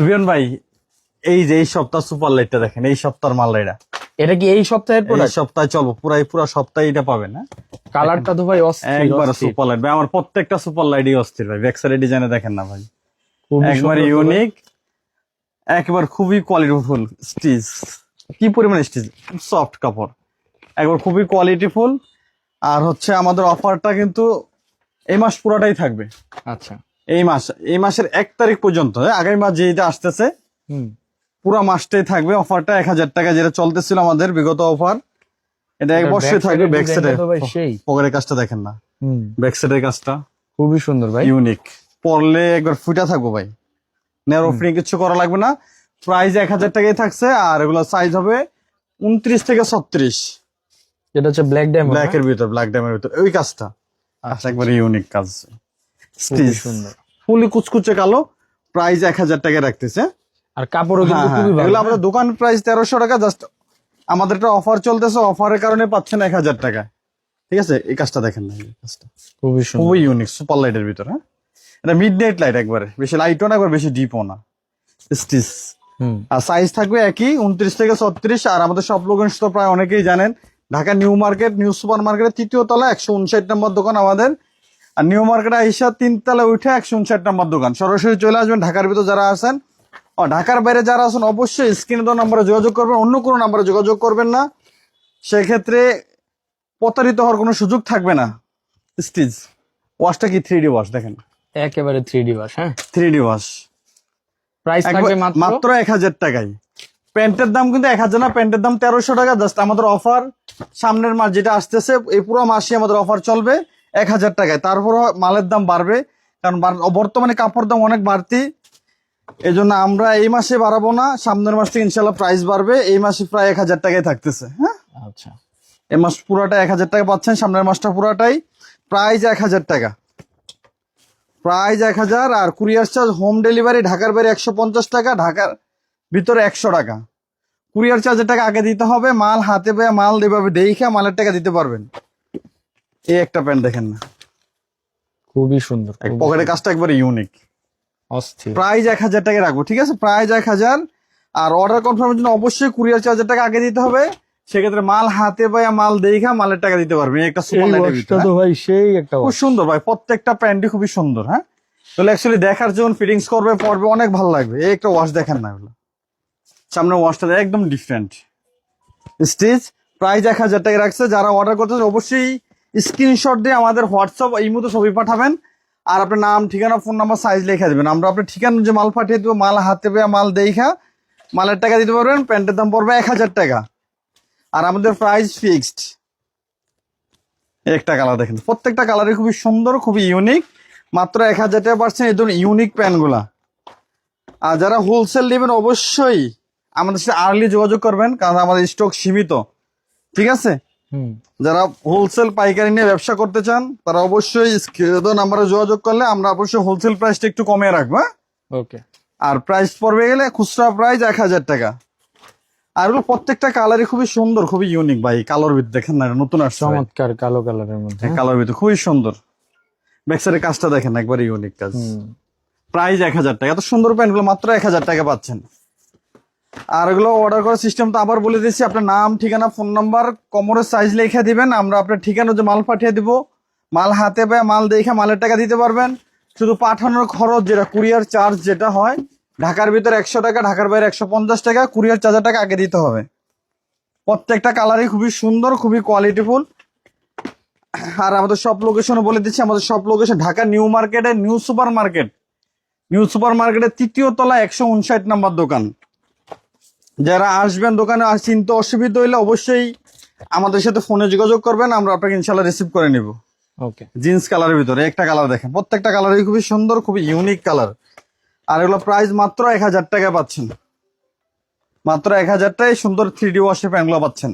সুবিয়ান ভাই এই যে এই সপ্তাহ সুপার লাইটটা দেখেন এই সপ্তাহের মাল এটা। এটা কি এই সপ্তাহের প্রোডাক্ট সপ্তাহে চলবো পুরাই পুরো সপ্তাহে এটা পাবেন না কালারটা তো ভাই অস্থির একবার সুপার লাইট ভাই আমার প্রত্যেকটা সুপার লাইটই অস্থির ভাই। ব্যাকসাইড ডিজাইনে দেখেন না ভাই। একবার। ইউনিক একবার খুবই কোয়ালিটিফুল স্টিচ কি পরিমাণ স্টিচ সফট কাপড়। একবার খুবই কোয়ালিটিফুল আর হচ্ছে আমাদের অফারটা কিন্তু এই মাস পুরোটাই থাকবে। আচ্ছা। এই মাস এই মাসের এক তারিখ পর্যন্ত হ্যাঁ, আগামী মাস যেটা আসতেছে পুরো মাসটাই থাকবে অফারটা এক হাজার টাকা যেটা চলতেছিল আমাদের বিগত অফার। এটা এক বছরই থাকবে side এর ব্যাক সাইডে design টা তো ভাই সেই। পকেটের কাজটা দেখেন না। হুম। কাজটা। খুবই সুন্দর ভাই। ইউনিক পরলে একবার ফুটা থাকব ভাই। নেয়ার ওপেনিং কিছু করা লাগবে না। প্রাইস এক হাজার টাকাই থাকছে আর এগুলো সাইজ হবে উনত্রিশ থেকে ছত্রিশ। যেটা হচ্ছে ব্ল্যাক ডায়মন্ড ব্ল্যাক এর ভিতর ব্ল্যাক ড্যামের ভিতর। ওই কাজটা। আচ্ছা একবারে ইউনিক কাজ। খুবই সুন্দর। ফুলি কুচকুচে কালো প্রাইস এক হাজার টাকা রাখতেছে। আর কাপড়ও কিন্তু হ্যাঁ, হ্যাঁ, খুবই ভালো আমাদের দোকান প্রাইস তেরোশো টাকা জাস্ট আমাদের একটা অফার চলতেছে অফারের কারণে পাচ্ছেন এক হাজার টাকা। ঠিক আছে? এই কাজটা দেখেন না এই কাজটা। খুবই খুবই ইউনিক সুপার লাইটের ভিতর হ্যাঁ? এটা মিড নাইট লাইট একবারে বেশি লাইটও না একবার বেশি ডিপও না। স্টিচ আর সাইজ থাকবে একই উনত্রিশ থেকে ছত্রিশ আর আমাদের সব লোকের তো প্রায় অনেকেই জানেন। Dhaka new market new super মার্কেটের তৃতীয় তলা একশো উনষাট নম্বর দোকান আমাদের। আর নিউ মার্কেট আইসা তিন তলা উঠে একশো উনষাট নম্বর দোকান। সরাসরি চলে আসবেন ঢাকার ভিতর যারা আছেন। ও ঢাকার বাইরে যারা আছেন অবশ্যই স্ক্রিনে দেওয়া নাম্বারে যোগাযোগ করবেন অন্য কোনো নাম্বারে যোগাযোগ করবেন না। সেক্ষেত্রে প্রতারিত হওয়ার কোনো সুযোগ থাকবে না। স্টিজ ওয়াশটা কি থ্রি ডি ওয়াশ দেখেন। একেবারে থ্রি ডি ওয়াশ হ্যাঁ? থ্রি ডি ওয়াশ প্রাইস থাকবে মাত্র? এক হাজার টাকায়। প্যান্টের দাম কিন্তু এক হাজার না প্যান্টের দাম তেরোশো টাকা। জাস্ট আমাদের অফার সামনের মাস যেটা আসতেছে এই পুরো মাসে আমাদের অফার চলবে। এক হাজার টাকায়। তারপর মালের দাম বাড়বে কারণ বর্তমানে কাপড় দাম অনেক বাড়তি। এই জন্য আমরা এই মাসে বাড়াবো না সামনের মাস থেকে ইনশাল্লাহ প্রাইস বাড়বে। এই মাসে প্রায় এক হাজার টাকায় থাকতেছে হ্যাঁ? আচ্ছা। এই মাস পুরাটা এক হাজার টাকা পাচ্ছেন সামনের মাসটা পুরাটাই। প্রাইস এক হাজার টাকা। প্রাইস এক হাজার আর কুরিয়ার চার্জ হোম ডেলিভারি ঢাকার বাইরে একশো পঞ্চাশ টাকা ঢাকার ভিতরে একশো টাকা। কুরিয়ার চার্জের টাকা আগে দিতে হবে মাল হাতে পেয়ে মাল দেবে দেখে মালের টাকা দিতে পারবেন। এই একটা প্যান্ট দেখেন না। খুবই সুন্দর পকেটের কাজটা একবারে ইউনিক অস্থির। প্রাইস এক হাজার টাকা রাখব ঠিক আছে? প্রাইস এক হাজার। আর অর্ডার কনফার্মের জন্য অবশ্যই কুরিয়ার চার্জের টাকা আগে দিতে হবে। সেক্ষেত্রে মাল হাতে পায়া মাল দেখা মালের টাকা দিতে পারবেন এই একটা ভিতরে তো ভাই সেই একটা খুব সুন্দর ভাই প্রত্যেকটা প্যান্টই খুবই সুন্দর হ্যাঁ? তাহলে অ্যাকচুয়ালি দেখার যখন ফিটিংস করবে পরবে অনেক ভালো লাগবে। এই একটা ওয়াশ দেখেন না এগুলো। সামনে ওয়াশটা একদম ডিফারেন্ট স্টিচ প্রাইস এক হাজার টাকা রাখছে। যারা অর্ডার করতেছে অবশ্যই স্ক্রিনশট দিয়ে আমাদের হোয়াটসঅ্যাপ, এই মতো ছবি পাঠাবেন। আর আপনার নাম, ঠিকানা, ফোন নাম্বার সাইজ লিখে দেবেন। আমরা আপনার ঠিকানা, যে মাল পাঠিয়ে দেবো, মাল হাতে পেয়ে, মাল দেখা মালের টাকা দিতে পারবেন। প্যান্টের দাম পড়বে এক হাজার টাকা। আর আমাদের প্রাইস ফিক্সড একটা কালার দেখেন। প্রত্যেকটা কালারই খুবই সুন্দর, খুবই ইউনিক মাত্র এক হাজার টাকা পাচ্ছেন এই ধরুন ইউনিক প্যান্টগুলা। আর যারা হোলসেল নেবেন, অবশ্যই আমাদের সাথে আর্লি যোগাযোগ করবেন, কারণ আমাদের স্টক সীমিত। ঠিক আছে? যারা হোলসেল পাইকারি নিয়ে ব্যবসা করতে চান তারা অবশ্যই নাম্বারে যোগাযোগ করলে আমরা অবশ্যই হোলসেল প্রাইসটা একটু কমিয়ে রাখব হ্যাঁ? ওকে আর প্রাইস পড়বে গেলে খুচরা প্রাইস এক হাজার টাকা। আর এগুলো প্রত্যেকটা কালারই খুবই সুন্দর খুবই ইউনিক ভাই কালার ভিতর দেখেন না নতুন আসছে চমৎকার কালো কালারের মধ্যে হ্যাঁ, কালার ভিতর খুবই সুন্দর। ব্যাকসাইডের কাজটা দেখেন একবার ইউনিক কাজ। প্রাইস এক হাজার টাকা এত সুন্দর প্যান্টগুলো মাত্র এক হাজার টাকা পাচ্ছেন। আর এগুলো অর্ডার করার সিস্টেম তো আবার বলে দিচ্ছি আপনার নাম, ঠিকানা ফোন নাম্বার কোমরের সাইজ লিখে দিবেন, আমরা আপনার ঠিকানা যে মাল পাঠিয়ে দিব, মাল হাতে পেয়ে, মাল দেখে মালের টাকা দিতে পারবেন। শুধু পাঠানোর খরচ যেটা কুরিয়ার চার্জ যেটা হয়, ঢাকার ভিতরে একশো টাকা, ঢাকার বাইরে একশো পঞ্চাশ টাকা কুরিয়ার চার্জার টাকা আগে দিতে হবে। প্রত্যেকটা কালারই খুবই সুন্দর, খুবই কোয়ালিটিফুল আর আমাদের সব লোকেশনে বলে দিচ্ছি, আমাদের সব লোকেশন ঢাকা নিউ মার্কেটে new super market new super মার্কেটের তৃতীয় তলা একশো উনষাট নাম্বার দোকান। যারা আসবেন দোকানে চিনতে অসুবিধা হইলে অবশ্যই আমাদের সাথে ফোনে যোগাযোগ করবেন আমরা আপনাকে ইনশাল্লাহ রিসিভ করে নিব। ওকে জিন্স কালারের ভিতরে একটা কালার দেখেন প্রত্যেকটা কালারই খুবই সুন্দর খুবই ইউনিক কালার। আর এগুলো প্রাইস মাত্র এক হাজার টাকা পাচ্ছেন। মাত্র এক হাজার টাকায় সুন্দর থ্রি ডি ওয়াশের প্যান্টগুলো পাচ্ছেন।